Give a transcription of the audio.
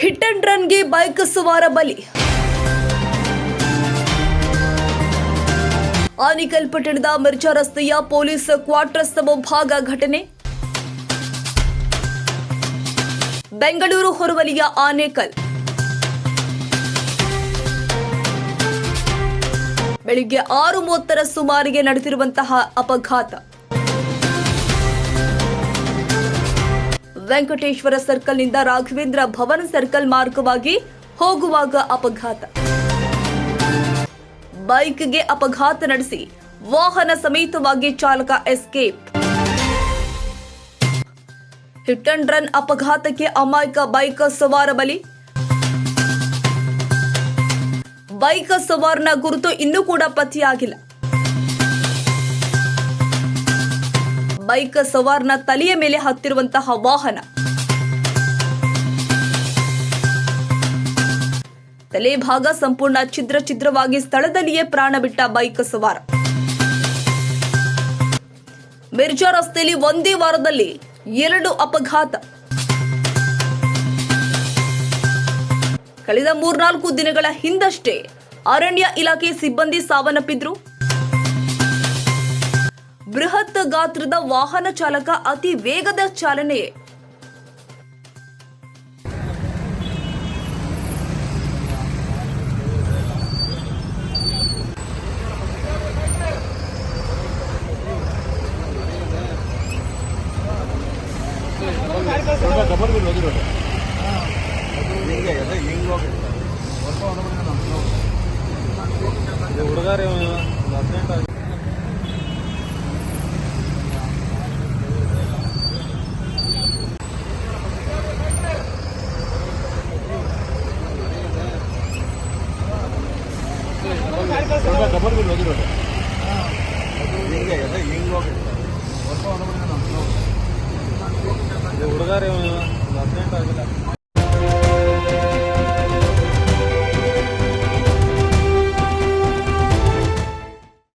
Hit and ರನ್ಗೆ bike ಸವಾರ ಬಲಿ. ಆನಿಕಲ್ ಪಟ್ಟಣದ ಮಿರ್ಚಾ ರಸ್ತೆಯ ಪೊಲೀಸ್ ಕ್ವಾರ್ಟರ್ಸ್ ಮುಂಭಾಗ ಘಟನೆ. ಬೆಂಗಳೂರು ಹೊರವಲಿಯ ಆನೇಕಲ್. ಬೆಳಿಗ್ಗೆ ಆರು ಮೂವತ್ತರ ಸುಮಾರಿಗೆ ನಡೆದಿರುವಂತಹ ಅಪಘಾತ. ವೆಂಕಟೇಶ್ವರ ಸರ್ಕಲ್ನಿಂದ ರಾಘವೇಂದ್ರ ಭವನ ಸರ್ಕಲ್ ಮಾರ್ಗವಾಗಿ ಹೋಗುವಾಗ ಅಪಘಾತ. ಬೈಕ್ಗೆ ಅಪಘಾತ ನಡೆಸಿ ವಾಹನ ಸಮೇತವಾಗಿ ಚಾಲಕ ಎಸ್ಕೇಪ್. ಹಿಟ್ ಅಂಡ್ ರನ್ ಅಪಘಾತಕ್ಕೆ ಅಮಾಯಕ ಬೈಕ್ ಸವಾರ ಬಲಿ. ಬೈಕ್ ಸವಾರನ ಗುರುತು ಇನ್ನೂ ಕೂಡ ಪತ್ತೆಯಾಗಿಲ್ಲ. ಬೈಕ್ ಸವಾರನ ತಲೆಯ ಮೇಲೆ ಹತ್ತಿರುವಂತಹ ವಾಹನ. ತಲೆ ಭಾಗ ಸಂಪೂರ್ಣ ಛಿದ್ರ ಛಿದ್ರವಾಗಿ ಸ್ಥಳದಲ್ಲಿಯೇ ಪ್ರಾಣ ಬಿಟ್ಟ ಬೈಕ್ ಸವಾರ. ಮಿರ್ಜಾ ರಸ್ತೆಯಲ್ಲಿ ಒಂದೇ ವಾರದಲ್ಲಿ ಎರಡು ಅಪಘಾತ. ಕಳೆದ ಮೂರ್ನಾಲ್ಕು ದಿನಗಳ ಹಿಂದಷ್ಟೇ ಅರಣ್ಯ ಇಲಾಖೆ ಸಿಬ್ಬಂದಿ ಸಾವನ್ನಪ್ಪಿದ್ರು. ಬೃಹತ್ ಗಾತ್ರದ ವಾಹನ ಚಾಲಕ ಅತಿ ವೇಗದ ಚಾಲನೆ ಸ್ವಲ್ಪ ಡಬಲ್ ಬಿಲ್ ಹೋಗಿರೋದು ಹಿಂಗೆ ಎಲ್ಲ ಹಿಂಗೆ ಹೋಗಿ ಸ್ವಲ್ಪ ಹುಡುಗಾರಿ ಹದಿನೆಂಟು ಆಗಿಲ್ಲ